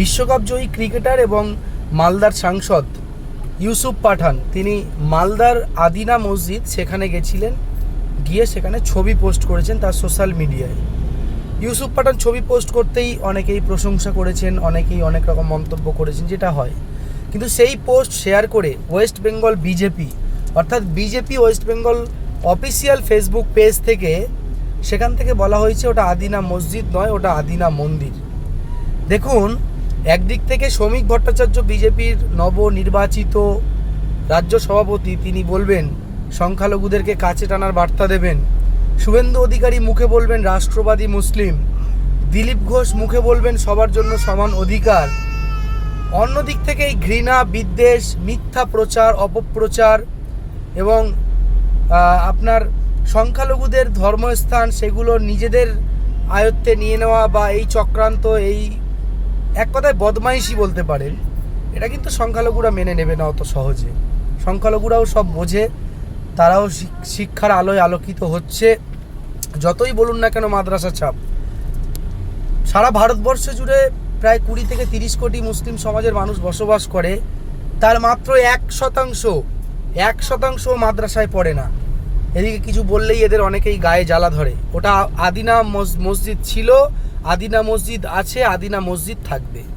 বিশ্বকাপ জয়ী ক্রিকেটার এবং মালদার সাংসদ ইউসুফ পাঠান। তিনি মালদার আদিনা মসজিদ সেখানে গেছিলেন, গিয়ে সেখানে ছবি পোস্ট করেছেন তার সোশ্যাল মিডিয়ায়। ইউসুফ পাঠান ছবি পোস্ট করতেই অনেকেই প্রশংসা করেছেন, অনেকেই অনেক রকম মন্তব্য করেছেন যেটা হয়। কিন্তু সেই পোস্ট শেয়ার করে ওয়েস্ট বেঙ্গল বিজেপি, অর্থাৎ BJP West Bengal official Facebook page থেকে সেখান থেকে বলা হয়েছে ওটা আদিনা মসজিদ নয়, ওটা আদিনা মন্দির। দেখুন একদিক থেকে শ্রমিক ভট্টাচার্য বিজেপির নবনির্বাচিত রাজ্য সভাপতি, তিনি বলবেন, সংখ্যালঘুদেরকে কাছে টানার বার্তা দেবেন। শুভেন্দু অধিকারী মুখে বলবেন, রাষ্ট্রবাদী মুসলিম। দিলীপ ঘোষ মুখে বলবেন, সবার জন্য সমান অধিকার। অন্যদিক থেকে এই ঘৃণা, বিদ্বেষ, মিথ্যা প্রচার, অপপ্রচার এবং আপনার সংখ্যালঘুদের ধর্মস্থান, সেগুলো নিজেদের আয়ত্তে নিয়ে নেওয়া বা এই চক্রান্ত, এই এক কথায় বদমাইশি বলতে পারেন। এটা কিন্তু সংখ্যালঘুরা মেনে নেবে না অত সহজে। সংখ্যালঘুরাও সব বোঝে, তারাও শিক- শিক্ষার আলোয় আলোকিত হচ্ছে। যতই বলুন না কেন মাদ্রাসা ছাপ। সারা ভারতবর্ষ জুড়ে প্রায় কুড়ি থেকে তিরিশ কোটি মুসলিম সমাজের মানুষ বসবাস করে। তার মাত্র এক শতাংশ এক শতাংশ মাদ্রাসায় পড়ে না। এদিকে কিছু বললেই এদের অনেকেই গায়ে জ্বালা ধরে। ওটা আদিনা মস- মসজিদ ছিল, আদিনা মসজিদ আছে, আদিনা মসজিদ থাকবে।